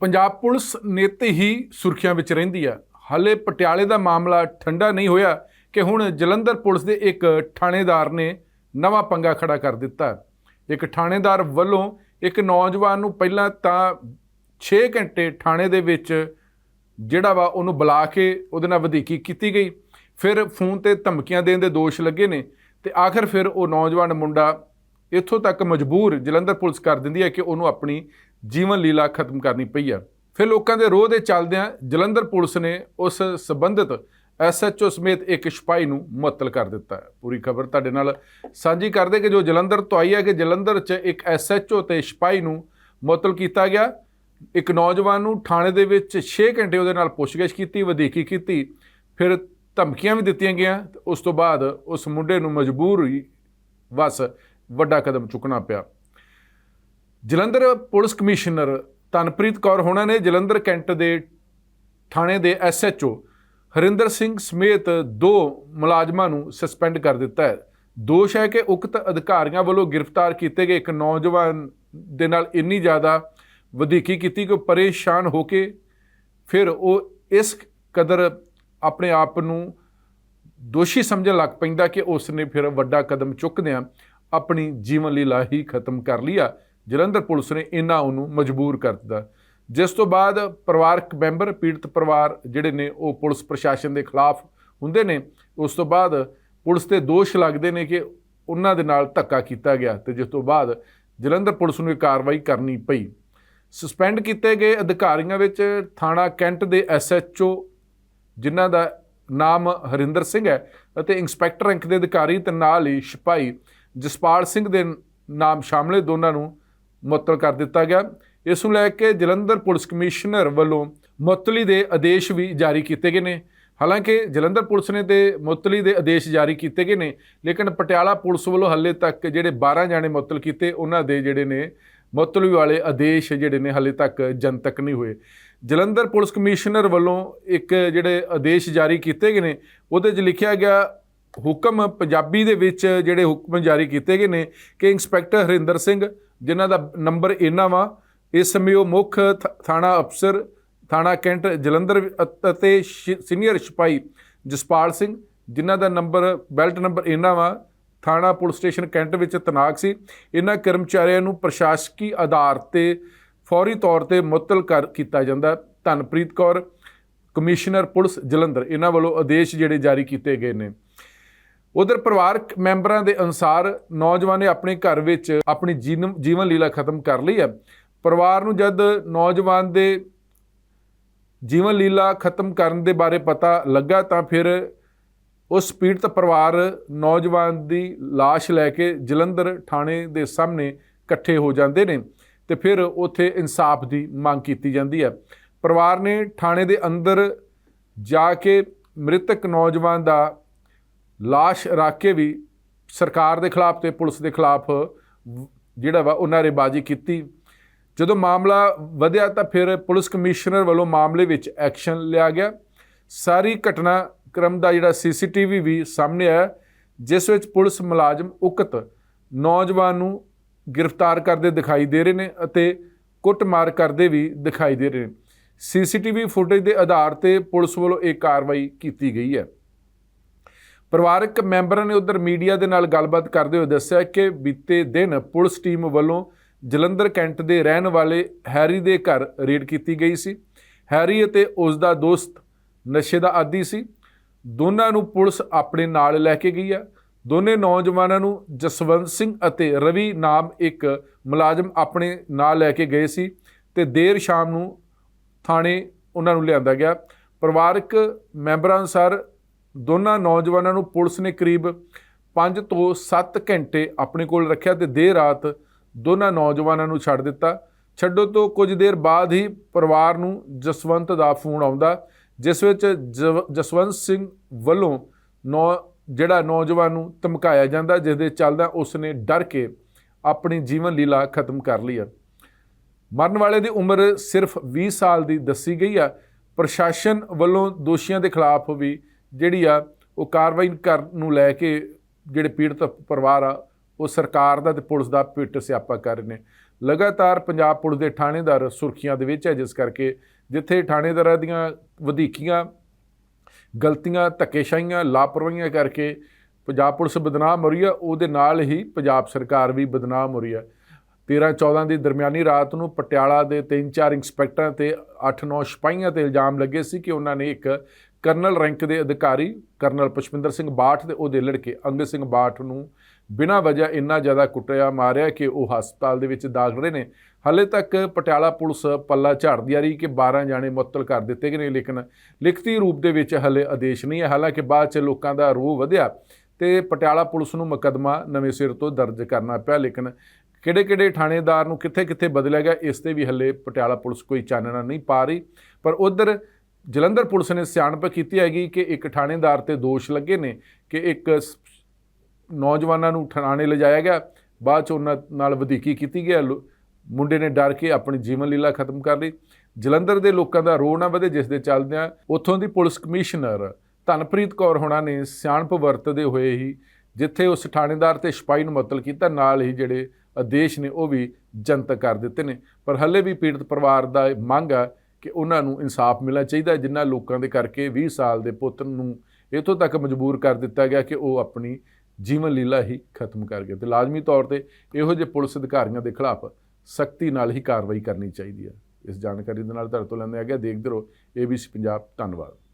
Punjab police ਨਿੱਤ ਹੀ ਸੁਰਖੀਆਂ ਵਿੱਚ ਰਹਿੰਦੀ ਆ। ਹਾਲੇ ਪਟਿਆਲੇ ਦਾ ਮਾਮਲਾ ਠੰਡਾ ਨਹੀਂ ਹੋਇਆ ਕਿ ਹੁਣ ਜਲੰਧਰ ਪੁਲਿਸ ਦੇ ਇੱਕ ਥਾਣੇਦਾਰ ਨੇ ਨਵਾਂ ਪੰਗਾ ਖੜਾ ਕਰ ਦਿੱਤਾ। ਇੱਕ ਥਾਣੇਦਾਰ ਵੱਲੋਂ ਇੱਕ ਨੌਜਵਾਨ ਨੂੰ ਪਹਿਲਾਂ ਤਾਂ 6 ਘੰਟੇ ਥਾਣੇ ਦੇ ਵਿੱਚ ਜਿਹੜਾ ਵਾ ਉਹਨੂੰ ਬੁਲਾ ਕੇ ਉਹਦੇ ਨਾਲ ਵਧੀਕੀ ਕੀਤੀ ਗਈ। ਫਿਰ ਫੋਨ ਤੇ ਧਮਕੀਆਂ ਦੇਣ ਦੇ ਦੋਸ਼ ਲੱਗੇ ਨੇ ਤੇ ਆਖਰ ਫਿਰ ਉਹ ਨੌਜਵਾਨ ਮੁੰਡਾ ਇੱਥੋਂ ਤੱਕ ਮਜਬੂਰ ਜਲੰਧਰ ਪੁਲਿਸ ਕਰ ਦਿੰਦੀ ਹੈ ਕਿ ਉਹਨੂੰ ਆਪਣੀ ਜੀਵਨ ਲੀਲਾ ਖਤਮ ਕਰਨੀ ਪਈ ਆ। ਫਿਰ ਲੋਕਾਂ ਦੇ ਰੋਹ ਦੇ ਚੱਲਦਿਆਂ ਜਲੰਧਰ ਪੁਲਿਸ ਨੇ ਉਸ ਸੰਬੰਧਿਤ ਐਸਐਚਓ ਸਮੇਤ ਇੱਕ ਸਿਪਾਹੀ ਨੂੰ ਮੁਅੱਤਲ ਕਰ ਦਿੱਤਾ। ਹੈ ਪੂਰੀ ਖਬਰ ਤੁਹਾਡੇ ਨਾਲ ਸਾਂਝੀ ਕਰਦੇ ਕਿ ਜੋ ਜਲੰਧਰ ਤੋਂ ਆਈ ਹੈ ਕਿ ਜਲੰਧਰ 'ਚ ਇੱਕ ਐਸਐਚਓ ਤੇ ਸਿਪਾਹੀ ਨੂੰ ਮੁਅੱਤਲ ਕੀਤਾ ਗਿਆ। ਇੱਕ ਨੌਜਵਾਨ ਨੂੰ ਥਾਣੇ ਦੇ ਵਿੱਚ 6 ਘੰਟੇ ਉਹਦੇ ਨਾਲ ਪੁੱਛਗਿੱਛ ਕੀਤੀ, ਵਧੀਕੀ ਕੀਤੀ, ਫਿਰ ਧਮਕੀਆਂ ਵੀ ਦਿੱਤੀਆਂ ਗਈਆਂ। ਤੇ ਉਸ ਤੋਂ ਬਾਅਦ ਉਸ ਮੁੰਡੇ ਨੂੰ ਮਜਬੂਰੀ ਵਸ ਵੱਡਾ ਕਦਮ ਚੁੱਕਣਾ ਪਿਆ। ਜਲੰਧਰ ਪੁਲਿਸ ਕਮਿਸ਼ਨਰ ਤਨਪ੍ਰੀਤ ਕੌਰ ਹੋਣਾ ਨੇ ਜਲੰਧਰ ਕੈਂਟ ਦੇ ਥਾਣੇ ਦੇ ਐਸਐਚਓ ਹਰਿੰਦਰ ਸਿੰਘ ਸਮੇਤ ਦੋ ਮੁਲਾਜ਼ਮਾਂ ਨੂੰ ਸਸਪੈਂਡ ਕਰ ਦਿੱਤਾ ਹੈ। ਦੋਸ਼ ਹੈ ਕਿ ਉਕਤ ਅਧਿਕਾਰੀਆਂ ਵੱਲੋਂ ਗ੍ਰਿਫਤਾਰ ਕੀਤੇ ਗਏ ਇੱਕ ਨੌਜਵਾਨ ਦੇ ਨਾਲ ਇੰਨੀ ਜ਼ਿਆਦਾ ਵਧੀਕੀ ਕੀਤੀ ਕਿ ਉਹ ਪਰੇਸ਼ਾਨ ਹੋ ਕੇ ਫਿਰ ਉਹ ਇਸ ਕਦਰ ਆਪਣੇ ਆਪ ਨੂੰ ਦੋਸ਼ੀ ਸਮਝਣ ਲੱਗ ਪੈਂਦਾ ਕਿ ਉਸ ਨੇ ਫਿਰ ਵੱਡਾ ਕਦਮ ਚੁੱਕਦਿਆਂ ਆਪਣੀ ਜੀਵਨ ਲੀਲਾ ਹੀ ਖਤਮ ਕਰ ਲਿਆ ਜਲੰਧਰ ਪੁਲਿਸ ਨੇ ਇਹਨਾਂ ਉਹਨੂੰ ਮਜਬੂਰ ਕਰ ਦਿੱਤਾ। ਜਿਸ ਤੋਂ ਬਾਅਦ ਪਰਿਵਾਰਕ ਮੈਂਬਰ, ਪੀੜਤ ਪਰਿਵਾਰ ਜਿਹੜੇ ਨੇ, ਉਹ ਪੁਲਿਸ ਪ੍ਰਸ਼ਾਸਨ ਦੇ ਖਿਲਾਫ ਹੁੰਦੇ ਨੇ। ਉਸ ਤੋਂ ਬਾਅਦ ਪੁਲਿਸ ਤੇ ਦੋਸ਼ ਲੱਗਦੇ ਨੇ ਕਿ ਉਹਨਾਂ ਦੇ ਨਾਲ ਧੱਕਾ ਕੀਤਾ ਗਿਆ ਤੇ ਜਿਸ ਤੋਂ ਬਾਅਦ ਜਲੰਧਰ ਪੁਲਿਸ ਨੂੰ ਇਹ ਕਾਰਵਾਈ ਕਰਨੀ ਪਈ। ਸਸਪੈਂਡ ਕੀਤੇ ਗਏ ਅਧਿਕਾਰੀਆਂ ਵਿੱਚ ਥਾਣਾ ਕੈਂਟ ਦੇ ਐਸਐਚਓ ਜਿਨ੍ਹਾਂ ਦਾ ਨਾਮ ਹਰਿੰਦਰ ਸਿੰਘ ਹੈ, ਅਤੇ ਇੰਸਪੈਕਟਰ ਰੈਂਕ ਦੇ ਅਧਿਕਾਰੀ ਤੇ ਨਾਲ ਹੀ ਸਿਪਾਹੀ ਜਸਪਾਲ ਸਿੰਘ ਦੇ ਨਾਮ ਸ਼ਾਮਲੇ ਦੋਨਾਂ ਨੂੰ ਮੁਅੱਤਲ ਕਰ ਦਿੱਤਾ ਗਿਆ। ਇਸ ਨੂੰ ਲੈ ਕੇ ਜਲੰਧਰ ਪੁਲਿਸ ਕਮਿਸ਼ਨਰ ਵੱਲੋਂ ਮੁਅੱਤਲੀ ਦੇ ਆਦੇਸ਼ ਵੀ ਜਾਰੀ ਕੀਤੇ ਗਏ ਨੇ। ਹਾਲਾਂਕਿ ਜਲੰਧਰ ਪੁਲਿਸ ਨੇ ਤੇ ਮੁਅੱਤਲੀ ਦੇ ਆਦੇਸ਼ ਜਾਰੀ ਕੀਤੇ ਗਏ ਨੇ, ਲੇਕਿਨ ਪਟਿਆਲਾ ਪੁਲਿਸ ਵੱਲੋਂ ਹੱਲੇ ਤੱਕ ਜਿਹੜੇ 12 ਜਾਣੇ ਮੁਅੱਤਲ ਕੀਤੇ, ਉਹਨਾਂ ਦੇ ਜਿਹੜੇ ਨੇ ਮੁਅੱਤਲੀ ਵਾਲੇ ਆਦੇਸ਼ ਜਿਹੜੇ ਨੇ ਹੱਲੇ ਤੱਕ ਜਨਤਕ ਨਹੀਂ ਹੋਏ। ਜਲੰਧਰ ਪੁਲਿਸ ਕਮਿਸ਼ਨਰ ਵੱਲੋਂ ਇੱਕ ਜਿਹੜੇ ਆਦੇਸ਼ ਜਾਰੀ ਕੀਤੇ ਗਏ ਨੇ, ਉਹਦੇ 'ਚ ਲਿਖਿਆ ਗਿਆ, ਹੁਕਮ ਪੰਜਾਬੀ ਦੇ ਵਿੱਚ ਜਿਹੜੇ ਹੁਕਮ ਜਾਰੀ ਕੀਤੇ ਗਏ ਨੇ ਕਿ ਇੰਸਪੈਕਟਰ ਹਰਿੰਦਰ ਸਿੰਘ ਜਿਨ੍ਹਾਂ ਦਾ ਨੰਬਰ ਇਹਨਾਂ ਵਾ, ਇਸ ਸਮੇਂ ਉਹ ਮੁੱਖ ਥ- ਥਾਣਾ ਅਫਸਰ, ਥਾਣਾ ਕੈਂਟ ਜਲੰਧਰ ਅਤੇ ਸ਼ੀ- ਸੀਨੀਅਰ ਸਿਪਾਹੀ ਜਸਪਾਲ ਸਿੰਘ, ਜਿਨ੍ਹਾਂ ਦਾ ਨੰਬਰ, ਬੈਲਟ ਨੰਬਰ ਇਹਨਾਂ ਵਾ, ਥਾਣਾ ਪੁਲਿਸ ਸਟੇਸ਼ਨ ਕੈਂਟ ਵਿੱਚ ਤਨਾਕ ਸੀ। ਇਹਨਾਂ ਕਰਮਚਾਰੀਆਂ ਨੂੰ ਪ੍ਰਸ਼ਾਸਕੀ ਆਧਾਰ ਤੇ ਫੌਰੀ ਤੌਰ ਤੇ ਮੁਅੱਤਲ ਕਰ ਕੀਤਾ ਜਾਂਦਾ। ਧਨਪ੍ਰੀਤ ਕੌਰ, ਕਮਿਸ਼ਨਰ ਪੁਲਿਸ ਜਲੰਧਰ ਇਹਨਾਂ ਵੱਲੋਂ ਆਦੇਸ਼ ਜਿਹੜੇ ਜਾਰੀ ਕੀਤੇ ਗਏ ਨੇ। ਉਧਰ ਪਰਿਵਾਰਕ ਮੈਂਬਰਾਂ ਦੇ ਅਨੁਸਾਰ ਨੌਜਵਾਨ ਨੇ ਆਪਣੇ ਘਰ ਵਿੱਚ ਆਪਣੀ ਜੀਵਨ ਜੀਵਨ ਲੀਲਾ ਖਤਮ ਕਰ ਲਈ ਹੈ। ਪਰਿਵਾਰ ਨੂੰ ਜਦ ਨੌਜਵਾਨ ਦੇ ਜੀਵਨ ਲੀਲਾ ਖਤਮ ਕਰਨ ਦੇ ਬਾਰੇ ਪਤਾ ਲੱਗਾ ਤਾਂ ਫਿਰ ਉਸ ਪੀੜਤ ਪਰਿਵਾਰ ਨੌਜਵਾਨ ਦੀ ਲਾਸ਼ ਲੈ ਕੇ ਜਲੰਧਰ ਥਾਣੇ ਦੇ ਸਾਹਮਣੇ ਇਕੱਠੇ ਹੋ ਜਾਂਦੇ ਨੇ ਤੇ ਫਿਰ ਉੱਥੇ ਇਨਸਾਫ ਦੀ ਮੰਗ ਕੀਤੀ ਜਾਂਦੀ ਹੈ। ਪਰਿਵਾਰ ਨੇ ਥਾਣੇ ਦੇ ਅੰਦਰ ਜਾ ਕੇ ਮ੍ਰਿਤਕ ਨੌਜਵਾਨ ਦਾ ਲਾਸ਼ ਰੱਖ ਕੇ ਵੀ ਸਰਕਾਰ ਦੇ ਖਿਲਾਫ ਤੇ ਪੁਲਿਸ ਦੇ ਖਿਲਾਫ ਜਿਹੜਾ ਵਾ ਉਹ ਨਾਅਰੇਬਾਜ਼ੀ ਕੀਤੀ। ਜਦੋਂ ਮਾਮਲਾ ਵਧਿਆ ਤਾਂ ਫਿਰ ਪੁਲਿਸ ਕਮਿਸ਼ਨਰ ਵੱਲੋਂ ਮਾਮਲੇ ਵਿੱਚ ਐਕਸ਼ਨ ਲਿਆ ਗਿਆ। ਸਾਰੀ ਘਟਨਾ ਕ੍ਰਮ ਦਾ ਜਿਹੜਾ ਸੀਸੀਟੀਵੀ ਵੀ ਸਾਹਮਣੇ ਆਇਆ, ਜਿਸ ਵਿੱਚ ਪੁਲਿਸ ਮੁਲਾਜ਼ਮ ਉਕਤ ਨੌਜਵਾਨ ਨੂੰ ਗ੍ਰਿਫਤਾਰ ਕਰਦੇ ਦਿਖਾਈ ਦੇ ਰਹੇ ਨੇ ਅਤੇ ਕੁੱਟਮਾਰ ਕਰਦੇ ਵੀ ਦਿਖਾਈ ਦੇ ਰਹੇ ਨੇ। ਸੀਸੀਟੀਵੀ ਫੁਟੇਜ ਦੇ ਆਧਾਰ ਤੇ ਪੁਲਿਸ ਵੱਲੋਂ ਇਹ ਕਾਰਵਾਈ ਕੀਤੀ ਗਈ ਹੈ। ਪਰਿਵਾਰਕ ਮੈਂਬਰਾਂ ਨੇ ਉਧਰ ਮੀਡੀਆ ਦੇ ਨਾਲ ਗੱਲਬਾਤ ਕਰਦੇ ਹੋਏ ਦੱਸਿਆ ਕਿ ਬੀਤੇ ਦਿਨ ਪੁਲਿਸ ਟੀਮ ਵੱਲੋਂ ਜਲੰਧਰ ਕੈਂਟ ਦੇ ਰਹਿਣ ਵਾਲੇ ਹੈਰੀ ਦੇ ਘਰ ਰੇਡ ਕੀਤੀ ਗਈ ਸੀ। ਹੈਰੀ ਅਤੇ ਉਸ ਦਾ ਦੋਸਤ ਨਸ਼ੇ ਦਾ ਆਦੀ ਸੀ। ਦੋਨਾਂ ਨੂੰ ਪੁਲਿਸ ਆਪਣੇ ਨਾਲ ਲੈ ਕੇ ਗਈ ਆ। ਦੋਨੇ ਨੌਜਵਾਨਾਂ ਨੂੰ ਜਸਵੰਤ ਸਿੰਘ ਅਤੇ ਰਵੀ ਨਾਮ ਇੱਕ ਮੁਲਾਜ਼ਮ ਆਪਣੇ ਨਾਲ ਲੈ ਕੇ ਗਏ ਸੀ ਤੇ ਦੇਰ ਸ਼ਾਮ ਨੂੰ ਥਾਣੇ ਉਹਨਾਂ ਨੂੰ ਲਿਆਂਦਾ ਗਿਆ। ਪਰਿਵਾਰਕ ਮੈਂਬਰਾਂ ਅਨੁਸਾਰ ਦੋਨਾਂ ਨੌਜਵਾਨਾਂ ਨੂੰ ਪੁਲਿਸ ਨੇ ਕਰੀਬ 5 ਤੋਂ 7 ਘੰਟੇ ਆਪਣੇ ਕੋਲ ਰੱਖਿਆ ਤੇ ਦੇਰ ਰਾਤ ਦੋਨਾਂ ਨੌਜਵਾਨਾਂ ਨੂੰ ਛੱਡ ਦਿੱਤਾ। ਛੱਡੋ ਤੋਂ ਕੁਝ ਦੇਰ ਬਾਅਦ ਹੀ ਪਰਿਵਾਰ ਨੂੰ ਜਸਵੰਤ ਦਾ ਫੋਨ ਆਉਂਦਾ, ਜਿਸ ਵਿੱਚ ਜਵ- ਜਸਵੰਤ ਸਿੰਘ ਵੱਲੋਂ ਨੌ, ਜਿਹੜਾ ਨੌਜਵਾਨ ਨੂੰ ਧਮਕਾਇਆ ਜਾਂਦਾ ਜਿਸ ਦੇ ਚੱਲਦਾ ਉਸ ਨੇ ਡਰ ਕੇ ਆਪਣੀ ਜੀਵਨ ਲੀਲਾ ਖਤਮ ਕਰ ਲਈ ਹੈ। ਮਰਨ ਵਾਲੇ ਦੀ ਉਮਰ ਸਿਰਫ 20 ਸਾਲ ਦੀ ਦੱਸੀ ਗਈ ਆ। ਪ੍ਰਸ਼ਾਸਨ ਵੱਲੋਂ ਦੋਸ਼ੀਆਂ ਦੇ ਖਿਲਾਫ ਵੀ ਜਿਹੜੀ ਆ, ਉਹ ਕਾਰਵਾਈ ਕਰਨ ਨੂੰ ਲੈ ਕੇ ਜਿਹੜੇ ਪੀੜਤ ਪਰਿਵਾਰ ਆ, ਉਹ ਸਰਕਾਰ ਦਾ ਤੇ ਪੁਲਿਸ ਦਾ ਪਿੱਟ ਸਿਆਪਾ ਕਰ ਰਹੇ ਨੇ। ਲਗਾਤਾਰ ਪੰਜਾਬ ਪੁਲਿਸ ਦੇ ਥਾਣੇਦਾਰ ਸੁਰਖੀਆਂ ਦੇ ਵਿੱਚ ਹੈ ਜਿਸ ਕਰਕੇ ਜਿੱਥੇ ਥਾਣੇਦਾਰਾਂ ਦੀਆਂ ਵਧੀਕੀਆਂ, ਗਲਤੀਆਂ, ਧੱਕੇਸ਼ਾਹੀਆਂ, ਲਾਪਰਵਾਹੀਆਂ ਕਰਕੇ ਪੰਜਾਬ ਪੁਲਿਸ ਬਦਨਾਮ ਹੋ ਰਹੀ ਹੈ ਉਹਦੇ ਨਾਲ ਹੀ ਪੰਜਾਬ ਸਰਕਾਰ ਵੀ ਬਦਨਾਮ ਹੋ ਰਹੀ ਹੈ 13 14 ਦੀ ਦਰਮਿਆਨੀ ਰਾਤ ਨੂੰ ਪਟਿਆਲਾ ਦੇ ਤਿੰਨ ਚਾਰ ਇੰਸਪੈਕਟਰਾਂ ਤੇ 8-9 ਸਿਪਾਹੀਆਂ ਤੇ ਇਲਜ਼ਾਮ ਲੱਗੇ ਸੀ ਕਿ ਉਹਨਾਂ ਨੇ ਇੱਕ ਕਰਨਲ ਰੈਂਕ ਦੇ ਅਧਿਕਾਰੀ ਕਰਨਲ ਪੁਸ਼ਪਿੰਦਰ ਸਿੰਘ ਬਾਠ ਤੇ ਉਹਦੇ ਲੜਕੇ ਅੰਗਦ ਸਿੰਘ ਬਾਠ ਨੂੰ ਬਿਨਾਂ ਵਜ੍ਹਾ ਇੰਨਾ ਜ਼ਿਆਦਾ ਕੁੱਟਿਆ ਮਾਰਿਆ ਕਿ ਉਹ ਹਸਪਤਾਲ ਦੇ ਵਿੱਚ ਦਾਖਲ ਰਹੇ ਨੇ। ਹਾਲੇ ਤੱਕ ਪਟਿਆਲਾ ਪੁਲਿਸ ਪੱਲਾ ਝਾੜਦੀ ਆ ਰਹੀ ਕਿ 12 ਜਾਣੇ ਮੁਅੱਤਲ ਕਰ ਦਿੱਤੇ ਗਏ ਨੇ, ਲੇਕਿਨ ਲਿਖਤੀ ਰੂਪ ਦੇ ਵਿੱਚ ਹਲੇ ਆਦੇਸ਼ ਨਹੀਂ ਹੈ। ਹਾਲਾਂਕਿ ਬਾਅਦ ਚ ਲੋਕਾਂ ਦਾ ਰੋਹ ਵਧਿਆ ਤੇ ਪਟਿਆਲਾ ਪੁਲਿਸ ਨੂੰ ਮੁਕੱਦਮਾ ਨਵੇਂ ਸਿਰ ਤੋਂ ਦਰਜ ਕਰਨਾ ਪਿਆ, ਲੇਕਿਨ ਕਿਹੜੇ-ਕਿਹੜੇ ਥਾਣੇਦਾਰ ਨੂੰ ਕਿੱਥੇ-ਕਿੱਥੇ ਬਦਲਿਆ ਗਿਆ, ਇਸ ਤੇ ਵੀ ਹੱਲੇ ਪਟਿਆਲਾ ਪੁਲਿਸ ਕੋਈ ਚਾਨਣਾ ਨਹੀਂ ਪਾ ਰਹੀ। ਪਰ ਉਧਰ ਜਲੰਧਰ ਪੁਲਿਸ ਨੇ ਸਿਆਣਪ ਕੀਤੀ ਹੈਗੀ ਕਿ ਇੱਕ ਥਾਣੇਦਾਰ ਤੇ ਦੋਸ਼ ਲੱਗੇ ਨੇ ਕਿ ਇੱਕ ਸ- ਨੌਜਵਾਨਾਂ ਨੂੰ ਥਾਣੇ ਲਿਜਾਇਆ ਗਿਆ। ਬਾਅਦ ਚ ਉਹਨਾਂ ਨਾਲ ਵਧੀਕੀ ਕੀਤੀ ਗਈ ਲੋ- ਮੁੰਡੇ ਨੇ ਡਰ ਕੇ ਆਪਣੀ ਜੀਵਨ ਲੀਲਾ ਖਤਮ ਕਰ ਲਈ। ਜਲੰਧਰ ਦੇ ਲੋਕਾਂ ਦਾ ਰੋਹ ਨਾ ਵਧੇ, ਜਿਸ ਦੇ ਚੱਲਦਿਆਂ ਉੱਥੋਂ ਦੀ ਪੁਲਿਸ ਕਮਿਸ਼ਨਰ ਧਨਪ੍ਰੀਤ ਕੌਰ ਹੋਣਾ ਨੇ ਸਿਆਣਪ ਵਰਤਦੇ ਹੋਏ ਹੀ ਜਿੱਥੇ ਉਸ ਥਾਣੇਦਾਰ ਤੇ ਸਿਪਾਹੀ ਨੂੰ ਮੁਅੱਤਲ ਕੀਤਾ, ਨਾਲ ਹੀ ਜਿਹੜੇ ਆਦੇਸ਼ ਨੇ ਉਹ ਵੀ ਜਨਤਕ ਕਰ ਦਿੱਤੇ ਨੇ। ਪਰ ਹੱਲੇ ਵੀ ਪੀੜਤ ਪਰਿਵਾਰ ਦਾ ਇਹ ਮੰਗ ਆ ਕਿ ਉਹਨਾਂ ਨੂੰ ਇਨਸਾਫ ਮਿਲਣਾ ਚਾਹੀਦਾ ਜਿਨ੍ਹਾਂ ਲੋਕਾਂ ਦੇ ਕਰਕੇ 20 ਸਾਲ ਦੇ ਪੁੱਤ ਨੂੰ ਇਥੋਂ ਤੱਕ ਮਜਬੂਰ ਕਰ ਦਿੱਤਾ ਗਿਆ ਕਿ ਉਹ ਆਪਣੀ ਜੀਵਨ ਲੀਲਾ ਹੀ ਖਤਮ ਕਰ ਗਏ। ਤੇ ਲਾਜ਼ਮੀ ਤੌਰ ਤੇ ਇਹੋ ਜਿਹੇ ਪੁਲਿਸ ਅਧਿਕਾਰੀਆਂ ਦੇ ਖਿਲਾਫ ਸਖਤੀ ਨਾਲ ਹੀ ਕਾਰਵਾਈ ਕਰਨੀ ਚਾਹੀਦੀ ਹੈ। ਇਸ ਜਾਣਕਾਰੀ ਦੇ ਨਾਲ ਤੁਹਾਡੇ ਤੋਂ ਲੈਂਦੇ ਆ ਗਿਆ ਦੇਖਦੇ ਰਹੋ। ABC ਪੰਜਾਬ ਧੰਨਵਾਦ।